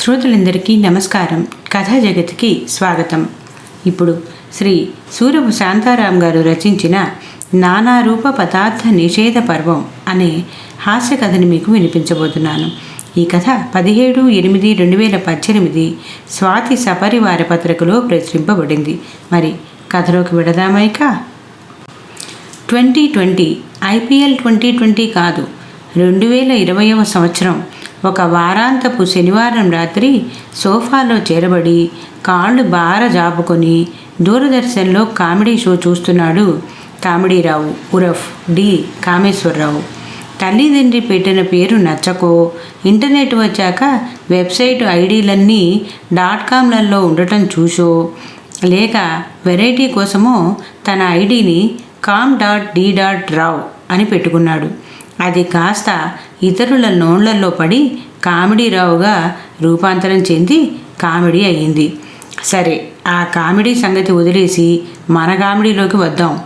శ్రోతలందరికీ నమస్కారం. కథా జగత్కి స్వాగతం. ఇప్పుడు శ్రీ సూరపు శాంతారాం గారు రచించిన నానారూప పదార్థ నిషేధ పర్వం అనే హాస్య కథని మీకు వినిపించబోతున్నాను. ఈ కథ పదిహేడు ఎనిమిది రెండు వేల పద్దెనిమిది స్వాతి సపరివార పత్రికలో ప్రచురింపబడింది. మరి కథలోకి విడదామైక twenty twenty IPL twenty twenty కాదు రెండు వేల ఇరవయవ సంవత్సరం ఒక వారాంతపు శనివారం రాత్రి సోఫాలో చేరబడి కాళ్ళు బార జాపుకొని దూరదర్శన్లో కామెడీ షో చూస్తున్నాడు కామెడీరావు ఉరఫ్ డి. కామేశ్వరరావు. తల్లిదండ్రి పెట్టిన పేరు నచ్చకో ఇంటర్నెట్ వచ్చాక వెబ్సైట్ ఐడీలన్నీ డాట్ కామ్లలో ఉండటం చూసో లేక వెరైటీ కోసమో తన ఐడిని com dot D dot Rao అని పెట్టుకున్నాడు. అది కాస్త ఇతరుల నోళ్ళలో పడి కామెడీరావుగా రూపాంతరం చెంది కామెడీ అయ్యింది. సరే ఆ కామెడీ సంగతి వదిలేసి మన కామెడీలోకి వద్దాం.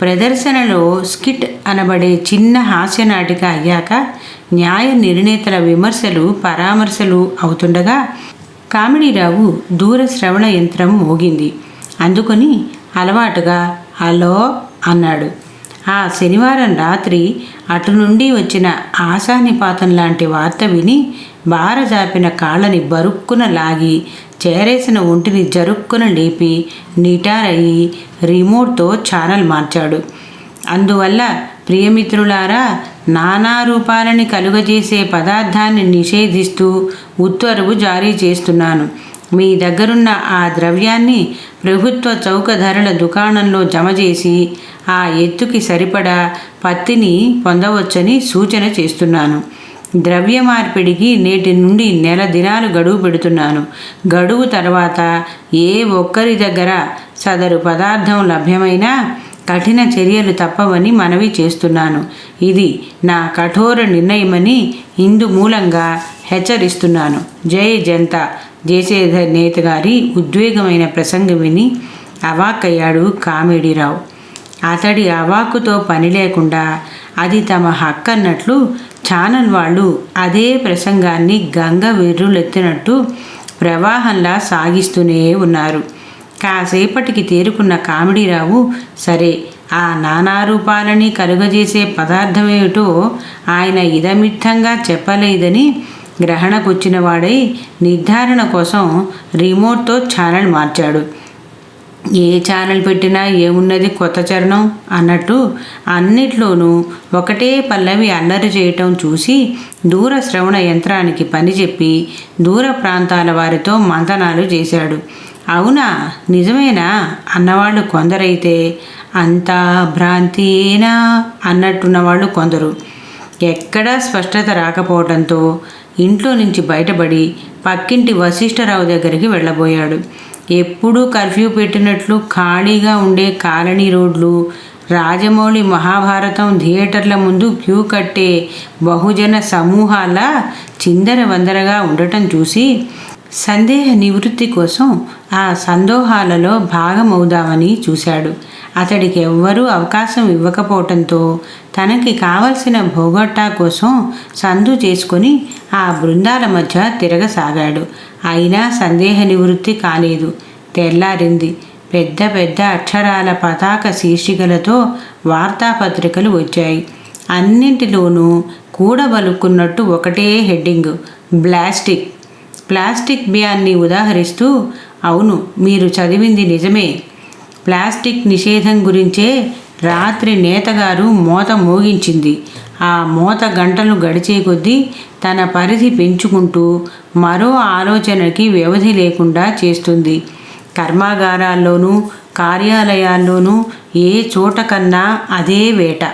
ప్రదర్శనలో స్కిట్ అనబడే చిన్న హాస్య నాటిక అయ్యాక న్యాయ నిర్ణేతల విమర్శలు పరామర్శలు అవుతుండగా కామెడీరావు దూర శ్రవణ యంత్రం మోగింది. అందుకొని అలవాటుగా హలో అన్నాడు. ఆ శనివారం రాత్రి అటు నుండి వచ్చిన ఆశానిపాతం లాంటి వార్త విని బారజాపిన కాళ్ళని బరుక్కున లాగి చేరేసిన ఒంటిని జరుక్కున లేపి నిటారయ్యి రిమోట్తో ఛానల్ మార్చాడు. అందువల్ల ప్రియమిత్రులారా నానా రూపాలని కలుగజేసే పదార్థాన్ని నిషేధిస్తూ ఉత్తర్వు జారీ చేస్తున్నాను. మీ దగ్గరున్న ఆ ద్రవ్యాన్ని ప్రభుత్వ చౌక ధరల దుకాణంలో జమ చేసి ఆ ఎత్తుకి సరిపడా పత్తిని పొందవచ్చని సూచన చేస్తున్నాను. ద్రవ్య మార్పిడికి నేటి నుండి నెల దినాలు గడువు పెడుతున్నాను. గడువు తర్వాత ఏ ఒక్కరి దగ్గర సదరు పదార్థం లభ్యమైనా కఠిన చర్యలు తప్పవని మనవి చేస్తున్నాను. ఇది నా కఠోర నిర్ణయమని ఇందు మూలంగా హెచ్చరిస్తున్నాను. జయ జనతా! జయసేధర్ నేత గారి ఉద్వేగమైన ప్రసంగం విని అవాక్కయ్యాడు కామెడీరావు. అతడి అవాకుతో పని లేకుండా అది తమ హక్కన్నట్లు ఛానల్ వాళ్ళు అదే ప్రసంగాన్ని గంగ వెర్రులెత్తినట్టు ప్రవాహంలా సాగిస్తూనే ఉన్నారు. కాసేపటికి తేరుకున్న కామెడీరావు సరే ఆ నానా రూపాలని కలుగజేసే పదార్థమేమిటో ఆయన ఇదమిత్తంగా చెప్పలేదని గ్రహణకొచ్చిన వాడై నిర్ధారణ కోసం రిమోట్తో ఛానల్ మార్చాడు. ఏ ఛానల్ పెట్టినా ఏమున్నది కొత్త చరణం అన్నట్టు అన్నిట్లోనూ ఒకటే పల్లవి అల్లరి చేయటం చూసి దూర శ్రవణ యంత్రానికి పని చెప్పి దూర ప్రాంతాల వారితో మంతనాలు చేశాడు. అవునా? నిజమేనా? అన్నవాళ్ళు కొందరైతే అంతా భ్రాంతినా? అన్నట్టున్న వాళ్ళు కొందరు. ఎక్కడా స్పష్టత రాకపోవడంతో ఇంట్లో నుంచి బయటపడి పక్కింటి వశిష్ఠరావు దగ్గరికి వెళ్ళబోయాడు. ఎప్పుడూ కర్ఫ్యూ పెట్టినట్లు ఖాళీగా ఉండే కాలనీ రోడ్లు రాజమౌళి మహాభారతం థియేటర్ల ముందు క్యూ కట్టే బహుజన సమూహాల చిందర వందరగా ఉండటం చూసి సందేహ నివృత్తి కోసం ఆ సందోహాలలో భాగమవుదామని చూశాడు. అతడికి ఎవ్వరూ అవకాశం ఇవ్వకపోవటంతో తనకి కావలసిన భోగట్టా కోసం సందు చేసుకొని ఆ బృందాల మధ్య తిరగసాగాడు. అయినా సందేహ నివృత్తి కాలేదు. తెల్లారింది. పెద్ద పెద్ద అక్షరాల పతాక శీర్షికలతో వార్తాపత్రికలు వచ్చాయి. అన్నింటిలోనూ కూడబలుక్కున్నట్టు ఒకటే హెడ్డింగ్. బ్లాస్టిక్. ప్లాస్టిక్ బ్యాన్ని ఉదాహరిస్తూ అవును మీరు చదివింది నిజమే. ప్లాస్టిక్ నిషేధం గురించే రాత్రి నేతగారు మోత మోగించింది. ఆ మోత గంటలు గడిచే కొద్దీ తన పరిధి పెంచుకుంటూ మరో ఆలోచనకి వ్యవధి లేకుండా చేస్తుంది. కర్మాగారాల్లోనూ కార్యాలయాల్లోనూ ఏ చోట కన్నా అదే వేట.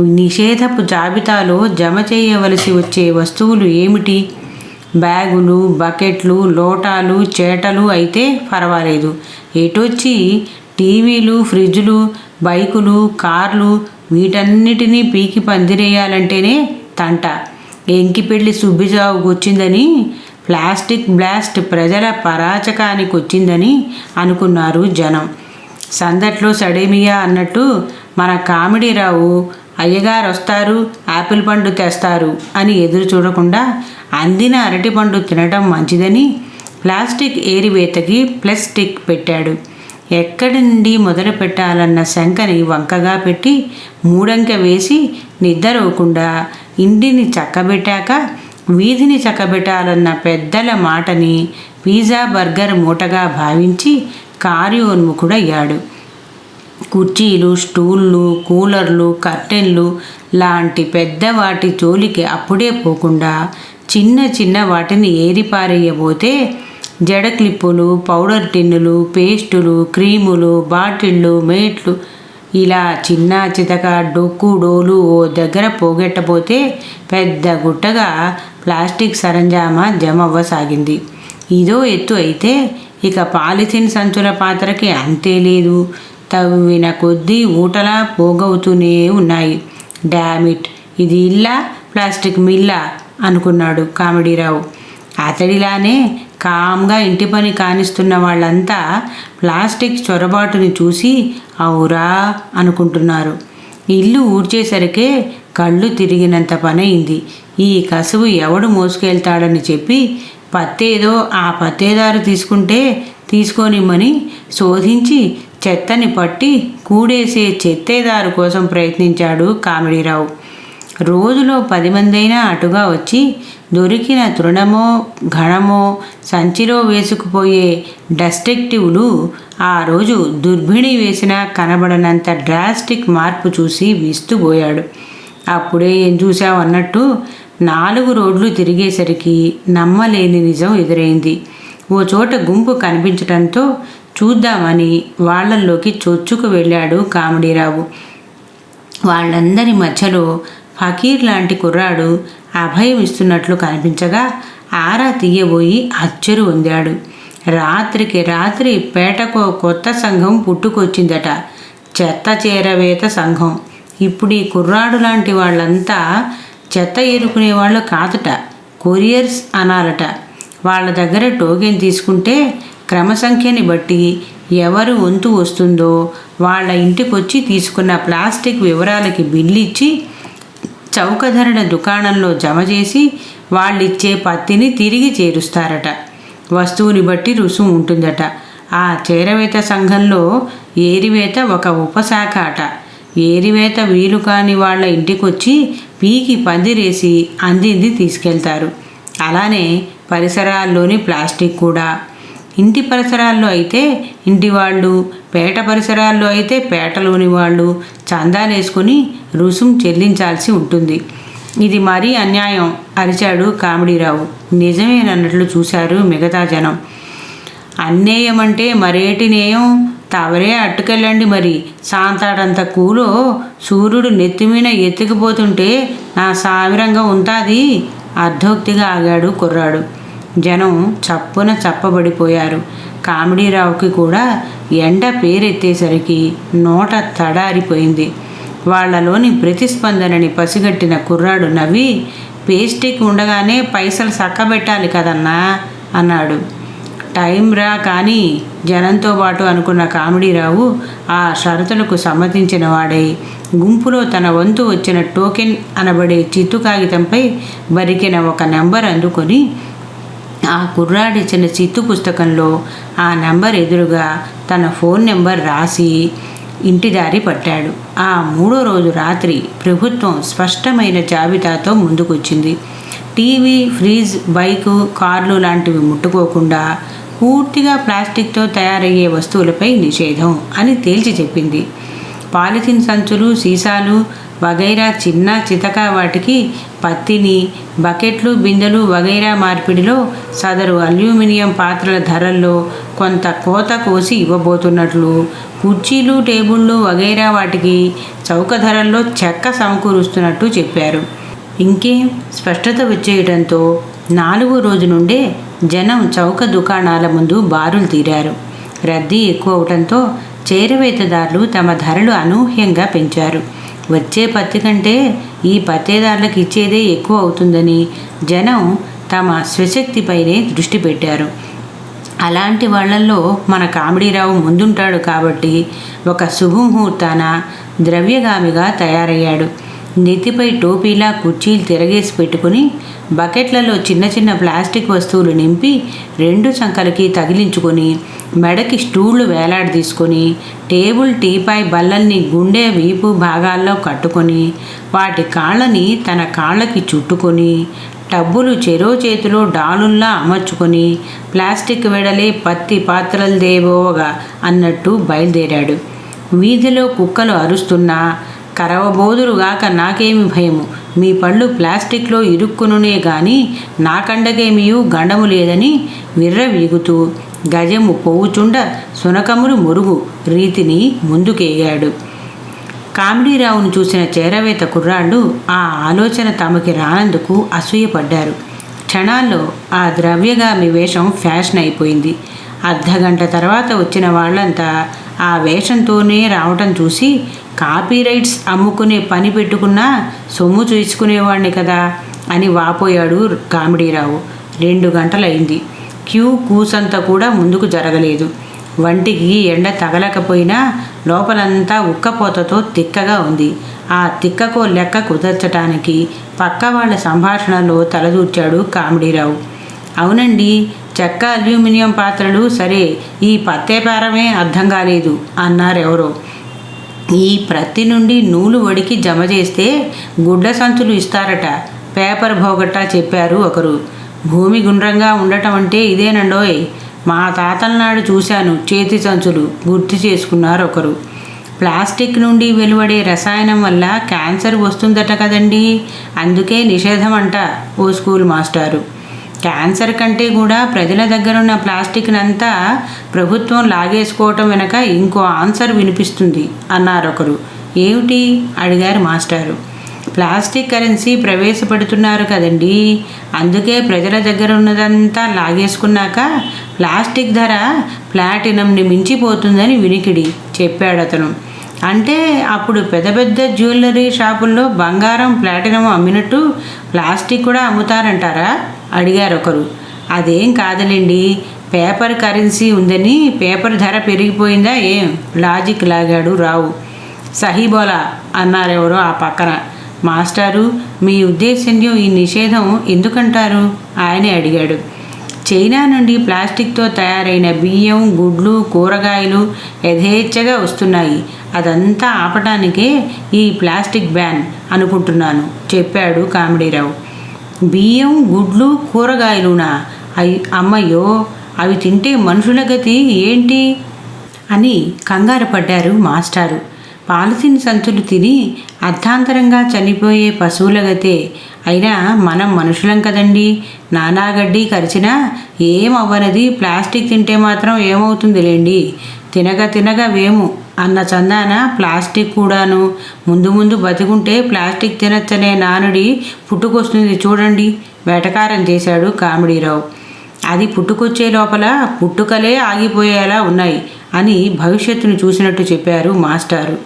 నిషేధపు జాబితాలో జమ చేయవలసి వచ్చే వస్తువులు ఏమిటి? బ్యాగులు బకెట్లు లోటాలు చేటలు అయితే పర్వాలేదు ఎటొచ్చి టీవీలు ఫ్రిడ్జ్లు బైకులు కార్లు వీటన్నిటినీ పీకి పందిరేయాలంటేనే తంట. ఎంకిపెళ్ళి సుబ్బిజావుకు వచ్చిందని ప్లాస్టిక్ బ్లాస్ట్ ప్రజల పరాచకానికి వచ్చిందని అనుకున్నారు జనం. సందట్లో సడేమియా అన్నట్టు మన కామెడీరావు అయ్యగారు వస్తారు ఆపిల్ పండు తెస్తారు అని ఎదురు చూడకుండా అందిన అరటిపండు తినడం మంచిదని ప్లాస్టిక్ ఏరివేతకి ప్లస్ స్టిక్ పెట్టాడు. ఎక్కడి నుండి మొదలు పెట్టాలన్న శంకని వంకగా పెట్టి మూడంక వేసి నిద్రవ్వకుండా ఇంటిని చక్కబెట్టాక వీధిని చక్కబెట్టాలన్న పెద్దల మాటని పిజ్జా బర్గర్ మూటగా భావించి కార్యోన్ముఖుడయ్యాడు. కుర్చీలు స్టూళ్ళు కూలర్లు కర్టెన్లు లాంటి పెద్ద వాటి జోలికి అప్పుడే పోకుండా చిన్న చిన్న వాటిని ఏరిపారేయబోతే జడ క్లిప్పులు పౌడర్ టిన్నులు పేస్టులు క్రీములు బాటిళ్ళు మేట్లు ఇలా చిన్న చితక డొక్కు డోలు ఓ దగ్గర పోగొట్టబోతే పెద్ద గుట్టగా ప్లాస్టిక్ సరంజామా జమ అవ్వసాగింది ఇదో ఎత్తు అయితే ఇక పాలిథిన్ సంచుల పాత్రకి అంతే లేదు. తవ్విన కొద్దీ ఊటలా పోగవుతూనే ఉన్నాయి. డామిట్ ఇది ఇల్లా? ప్లాస్టిక్ మిల్లా? అనుకున్నాడు కామెడీరావు. అతడిలానే కామ్గా ఇంటి పని కానిస్తున్న వాళ్ళంతా ప్లాస్టిక్ చొరబాటుని చూసి అవురా అనుకుంటున్నారు. ఇల్లు ఊడ్చేసరికే కళ్ళు తిరిగినంత పనయింది. ఈ కసువు ఎవడు మోసుకెళ్తాడని చెప్పి పత్తేదో ఆ పత్తేదారు తీసుకుంటే తీసుకోనిమ్మని శోధించి చెత్తని పట్టి కూడేసే చెత్తేదారు కోసం ప్రయత్నించాడు కామెడీరావు. రోజులో పది మందైనా అటుగా వచ్చి దొరికిన తృణమో ఘనమో సంచిలో వేసుకుపోయే డస్టెక్టివ్లు ఆ రోజు దుర్భిణి వేసినా కనబడనంత డ్రాస్టిక్ మార్పు చూసి విస్తుపోయాడు అప్పుడే ఏం చూసావు అన్నట్టు నాలుగు రోడ్లు తిరిగేసరికి నమ్మలేని నిజం ఎదురైంది. ఓ చోట గుంపు కనిపించడంతో చూద్దామని వాళ్ళల్లోకి చొచ్చుకు వెళ్ళాడు కామెడీరావు వాళ్ళందరి మధ్యలో ఫకీర్ లాంటి కుర్రాడు అభయం ఇస్తున్నట్లు కనిపించగా ఆరా తీయబోయి అచ్చరు పొందాడు రాత్రికి రాత్రి పేటకు కొత్త సంఘం పుట్టుకొచ్చిందట. చెత్త చేరవేత సంఘం. ఇప్పుడు ఈ కుర్రాడు లాంటి వాళ్ళంతా చెత్త ఏరుకునే వాళ్ళు కాదట. కొరియర్స్ అనాలట. వాళ్ళ దగ్గర టోకెన్ తీసుకుంటే క్రమసంఖ్యని బట్టి ఎవరు వంతు వస్తుందో వాళ్ళ ఇంటికొచ్చి తీసుకున్న ప్లాస్టిక్ వివరాలకి బిల్లు ఇచ్చి చౌకధరణ దుకాణంలో జమ చేసి వాళ్ళిచ్చే పత్తిని తిరిగి చేరుస్తారట. వస్తువుని బట్టి రుసుము ఉంటుందట. ఆ చేరవేత సంఘంలో ఏరివేత ఒక ఉపశాఖ అట. ఏరివేత వీలు కాని వాళ్ళ ఇంటికొచ్చి పీకి పందిరేసి అందింది తీసుకెళ్తారు. అలానే పరిసరాల్లోని ప్లాస్టిక్ కూడా ఇంటి పరిసరాల్లో అయితే ఇంటి వాళ్ళు పేట పరిసరాల్లో అయితే పేటలోని వాళ్ళు చందాలు రుసుం చెల్లించాల్సి ఉంటుంది. ఇది మరీ అన్యాయం అరిచాడు కామెడీరావు. నిజమేనన్నట్లు చూశారు మిగతా జనం. అన్నేయం అంటే మరేటి నేయం? తవరే అట్టుకెళ్ళండి మరి. సాంతాడంత కూలో సూర్యుడు నెత్తిమీన ఎత్తుకుపోతుంటే నా సావిరంగా ఉంటాది? అర్ధోక్తిగా ఆగాడు కుర్రాడు. జనం చప్పున చప్పబడిపోయారు. కామెడీరావుకి కూడా ఎండ పేరెత్తేసరికి నోట తడారిపోయింది. వాళ్ళలోని ప్రతిస్పందనని పసిగట్టిన కుర్రాడు నవ్వి పేస్టిక్ ఉండగానే పైసలు సక్కబెట్టాలి కదన్నా అన్నాడు. టైం రా కానీ జనంతో పాటు అనుకున్న కామెడీరావు ఆ షరతులకు సమ్మతించిన వాడై గుంపులో తన వంతు వచ్చిన టోకెన్ అనబడే చిత్తు కాగితంపై బరికిన ఒక నెంబర్ అందుకొని ఆ కుర్రాడిచ్చిన చిత్తు పుస్తకంలో ఆ నెంబర్ ఎదురుగా తన ఫోన్ నెంబర్ రాసి ఇంటి దారి పట్టాడు. ఆ మూడో రోజు రాత్రి ప్రభుత్వం స్పష్టమైన జాబితాతో ముందుకొచ్చింది. టీవీ ఫ్రిడ్జ్ బైకు కార్లు లాంటివి ముట్టుకోకుండా పూర్తిగా ప్లాస్టిక్తో తయారయ్యే వస్తువులపై నిషేధం అని తేల్చి చెప్పింది. పాలిథిన్ సంచులు సీసాలు వగైరా చిన్న చితక వాటికి పత్తిని బకెట్లు బిందెలు వగైరా మార్పిడిలో సదరు అల్యూమినియం పాత్రల ధరల్లో కొంత కోత కోసి ఇవ్వబోతున్నట్లు. కుర్చీలు టేబుళ్ళు వగైరా వాటికి చౌక ధరల్లో చెక్క సమకూరుస్తున్నట్టు చెప్పారు. ఇంకేం స్పష్టత వచ్చేయడంతో నాలుగో రోజు నుండే జనం చౌక దుకాణాల ముందు బారులు తీరారు. రద్దీ ఎక్కువ అవడంతో చేరవేతదారులు తమ ధరలు అనూహ్యంగా పెంచారు. వచ్చే పత్తి కంటే ఈ పత్తేదారులకు ఇచ్చేదే ఎక్కువ అవుతుందని జనం తమ స్వశక్తిపైనే దృష్టి పెట్టారు. అలాంటి వాళ్ళల్లో మన కామెడీరావు ముందుంటాడు కాబట్టి ఒక శుభముహూర్తాన ద్రవ్యగామిగా తయారయ్యాడు. నెత్తిపై టోపీలా కుర్చీలు తిరగేసి పెట్టుకుని బకెట్లలో చిన్న చిన్న ప్లాస్టిక్ వస్తువులు నింపి రెండు సంకలకి తగిలించుకొని మెడకి స్టూళ్ళు వేలాడదీసుకొని టేబుల్ టీపాయ్ బల్లల్ని గుండె వీపు భాగాల్లో కట్టుకొని వాటి కాళ్ళని తన కాళ్ళకి చుట్టుకొని టబ్బులు చెరో చేతిలో డాలుల్లా అమర్చుకొని ప్లాస్టిక్ వెడలే పత్తి పాత్రలు దేవోగా అన్నట్టు బయలుదేరాడు. వీధిలో కుక్కలు అరుస్తున్నా కరవబోదురుగాక నాకేమి భయము. మీ పళ్ళు ప్లాస్టిక్లో ఇరుక్కునునే గాని నాకండకేమియూ గండము లేదని విర్రవీగుతూ గజము పోవుచుండ సునకములు మురుగు రీతిని ముందుకేగాడు కామెడీరావును చూసిన చేరవేత కుర్రాళ్ళు ఆ ఆలోచన తమకి రానందుకు అసూయపడ్డారు. క్షణాల్లో ఆ ద్రవ్యగామి వేషం ఫ్యాషన్ అయిపోయింది. అర్ధగంట తర్వాత వచ్చిన వాళ్ళంతా ఆ వేషంతోనే రావటం చూసి కాపీరైట్స్ అమ్ముకునే పని పెట్టుకున్నా సొమ్ము చూసుకునేవాడిని కదా అని వాపోయాడు కామెడీరావు. రెండు గంటలైంది. క్యూ కూసంతా కూడా ముందుకు జరగలేదు. వంటికి ఎండ తగలకపోయినా లోపలంతా ఉక్కపోతతో తిక్కగా ఉంది. ఆ తిక్కకో లెక్క కుదర్చటానికి పక్క వాళ్ళ సంభాషణలో తలదూర్చాడు కామెడీరావు. అవునండి చెక్క అల్యూమినియం పాత్రలు సరే ఈ పత్తేపారమే అర్థం కాలేదు అన్నారెవరో. ఈ ప్రతి నుండి నూలు వడికి జమ చేస్తే గుడ్డ సంచులు ఇస్తారట పేపర్ భోగట్టా చెప్పారు ఒకరు. భూమి గుండ్రంగా ఉండటం అంటే ఇదేనండోయ్ మా తాతల నాడు చూశాను చేతి సంచులు గుర్తు చేసుకున్నారు ఒకరు. ప్లాస్టిక్ నుండి వెలువడే రసాయనం వల్ల క్యాన్సర్ వస్తుందట కదండి అందుకే నిషేధం అంట ఓ స్కూల్ మాస్టారు. క్యాన్సర్ కంటే కూడా ప్రజల దగ్గరున్న ప్లాస్టిక్నంతా ప్రభుత్వం లాగేసుకోవటం వెనక ఇంకో ఆన్సర్ వినిపిస్తుంది అన్నారు ఒకరు. ఏమిటి? అడిగారు మాస్టారు. ప్లాస్టిక్ కరెన్సీ ప్రవేశపెడుతున్నారు కదండి. అందుకే ప్రజల దగ్గర ఉన్నదంతా లాగేసుకున్నాక ప్లాస్టిక్ ధర ప్లాటినంని మించిపోతుందని వినికిడి చెప్పాడు అతను. అంటే అప్పుడు పెద్ద పెద్ద జ్యువెలరీ షాపుల్లో బంగారం ప్లాటినం అమ్మినట్టు ప్లాస్టిక్ కూడా అమ్ముతారంటారా? అడిగారు ఒకరు. అదేం కాదులేండి పేపర్ కరెన్సీ ఉందని పేపర్ ధర పెరిగిపోయిందా ఏం? లాజిక్ లాగాడు రావు. సహీబోలా అన్నారెవరో ఆ పక్కన. మాస్టారు మీ ఉద్దేశంలో ఈ నిషేధం ఎందుకంటారు? ఆయనే అడిగాడు. చైనా నుండి ప్లాస్టిక్తో తయారైన బియ్యం గుడ్లు కూరగాయలు యథేచ్ఛగా వస్తున్నాయి. అదంతా ఆపటానికే ఈ ప్లాస్టిక్ బ్యాన్ అనుకుంటున్నాను చెప్పాడు కామెడీరావు. బియ్యం గుడ్లు కూరగాయలునా? అవి అమ్మయ్యో అవి తింటే మనుషుల గతి ఏంటి? అని కంగారు పడ్డారు మాస్టారు. పాలసిన్ సంచులు తిని అర్థాంతరంగా చనిపోయే పశువుల గతే. అయినా మనం మనుషులం కదండి. నానాగడ్డి కరిచినా ఏం అవ్వనది ప్లాస్టిక్ తింటే మాత్రం ఏమవుతుందిలేండి? తినగ తినగ వేము. అన్న చందాన ప్లాస్టిక్ కూడాను. ముందు ముందు బతికుంటే ప్లాస్టిక్ తినచ్చనే నానుడి పుట్టుకొస్తుంది చూడండి వేటకారం చేశాడు కామెడీరావు. అది పుట్టుకొచ్చే లోపల పుట్టుకలే ఆగిపోయేలా ఉన్నాయి అని భవిష్యత్తును చూసినట్టు చెప్పారు మాస్టారు.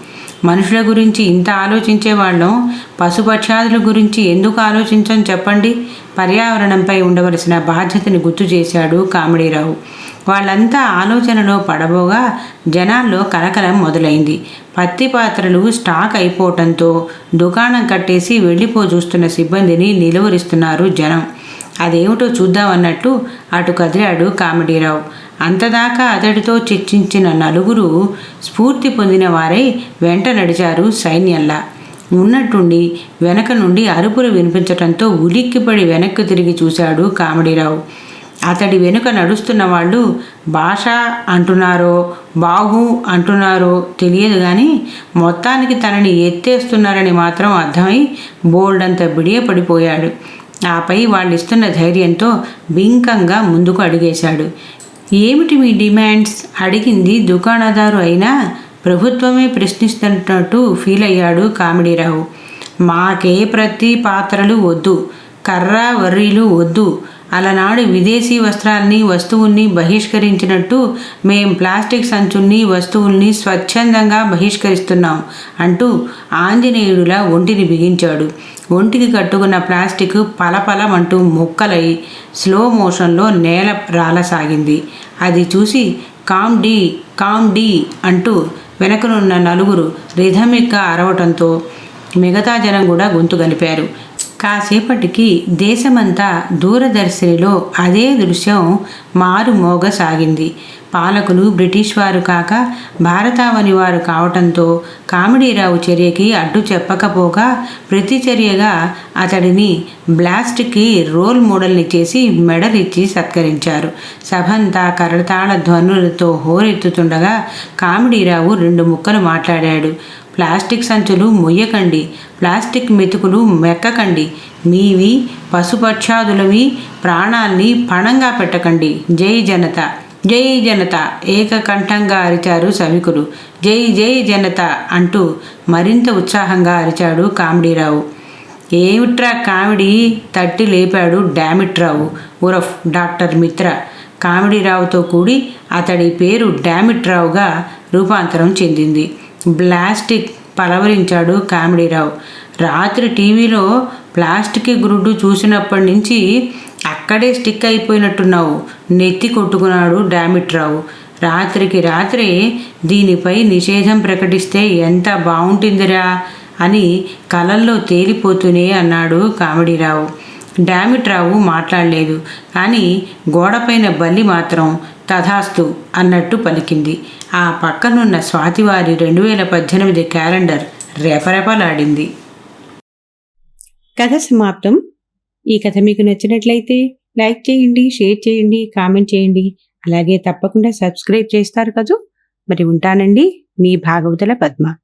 మనుషుల గురించి ఇంత ఆలోచించే వాళ్ళం పశుపక్షాదుల గురించి ఎందుకు ఆలోచించం చెప్పండి? పర్యావరణంపై ఉండవలసిన బాధ్యతని గుర్తు చేశాడు కామెడీరావు. వాళ్ళంతా ఆలోచనలో పడబోగా జనాల్లో కలకలం మొదలైంది. పత్తి పాత్రలు స్టాక్ అయిపోవటంతో దుకాణం కట్టేసి వెళ్ళిపో చూస్తున్న సిబ్బందిని నిలువరిస్తున్నారు జనం. అదేమిటో చూద్దామన్నట్టు అటు కదిలాడు కామెడీరావు. అంతదాకా అతడితో చర్చించిన నలుగురు స్ఫూర్తి పొందిన వారై వెంట నడిచారు సైన్యంలా. ఉన్నట్టుండి వెనక నుండి అరుపులు వినిపించటంతో ఉలిక్కిపడి వెనక్కి తిరిగి చూశాడు కామెడీరావు. అతడి వెనుక నడుస్తున్న వాళ్ళు భాష అంటున్నారో బాహు అంటున్నారో తెలియదు కానీ మొత్తానికి తనని ఎత్తేస్తున్నారని మాత్రం అర్థమై బోల్డంత బిడియపడిపోయాడు. ఆపై వాళ్ళు ఇస్తున్న ధైర్యంతో బింకంగా ముందుకు అడిగేశాడు. ఏమిటి మీ డిమాండ్స్? అడిగింది దుకాణదారు అయినా ప్రభుత్వమే ప్రశ్నిస్తున్నట్టు ఫీల్ అయ్యాడు కామెడీరావు. మాకే ప్రతి పాత్రలు వద్దు కర్ర వర్రీలు వద్దు. అలనాడు విదేశీ వస్త్రాల్ని వస్తువుల్ని బహిష్కరించినట్టు మేం ప్లాస్టిక్ సంచుల్ని వస్తువుల్ని స్వచ్ఛందంగా బహిష్కరిస్తున్నాం అంటూ ఆంజనేయుడులా ఒంటిని బిగించాడు. ఒంటికి కట్టుకున్న ప్లాస్టిక్ పలపలమంటూ ముక్కలై స్లో మోషన్లో నేల రాలసాగింది. అది చూసి కామ్ డీ కామ్ డీ అంటూ వెనకనున్న నలుగురు రిథమిక్గా అరవటంతో మిగతా జనం కూడా గొంతు గలిపారు. కాసేపటికి దేశమంతా దూరదర్శినిలో అదే దృశ్యం మారుమోగసాగింది పాలకులు బ్రిటిష్ వారు కాక భారతావని వారు కావటంతో కామెడీరావు చర్యకి అడ్డు చెప్పకపోగా ప్రతిచర్యగా అతడిని బ్లాస్ట్కి రోల్ మోడల్ని చేసి మెడలిచ్చి సత్కరించారు. సభంతా కరతాళ ధ్వనులతో హోరెత్తుతుండగా కామెడీరావు రెండు ముక్కలు మాట్లాడాడు. ప్లాస్టిక్ సంచులు మొయ్యకండి. ప్లాస్టిక్ మెతుకులు మెక్కకండి. మీవి పశుపక్షాదులవి ప్రాణాల్ని పణంగా పెట్టకండి. జై జనత. జై జనత. ఏకకంఠంగా అరిచారు సవికులు జై జై జనత అంటూ మరింత ఉత్సాహంగా అరిచాడు కామెడీరావు. ఏమిట్రా కామెడీ తట్టి లేపాడు డామిట్రావు ఉరఫ్ డాక్టర్ మిత్ర. కామెడీరావుతో కూడి అతడి పేరు డామిట్రావుగా రూపాంతరం చెందింది. బ్లాస్టిక్ పలవరించాడు కామెడీరావు. రాత్రి టీవీలో ప్లాస్టిక్ గురుడు చూసినప్పటి నుంచి అక్కడే స్టిక్ అయిపోయినట్టున్నావు. నెత్తి కొట్టుకున్నాడు డామిట్రావు. రాత్రికి రాత్రి దీనిపై నిషేధం ప్రకటిస్తే ఎంత బాగుంటుందిరా అని కలల్లో తేలిపోతూనే అన్నాడు కామెడీరావు. డామిట్రావు మాట్లాడలేదు. కానీ గోడపైన బల్లి మాత్రం తథాస్తు అన్నట్టు పలికింది. ఆ పక్కనున్న స్వాతివారి రెండు వేల పద్దెనిమిది క్యాలెండర్ రెపరెపలాడింది. కథ సమాప్తం. ఈ కథ మీకు నచ్చినట్లయితే లైక్ చేయండి షేర్ చేయండి కామెంట్ చేయండి. అలాగే తప్పకుండా సబ్స్క్రైబ్ చేస్తారు కదూ. మరి ఉంటానండి మీ భాగవతుల పద్మ.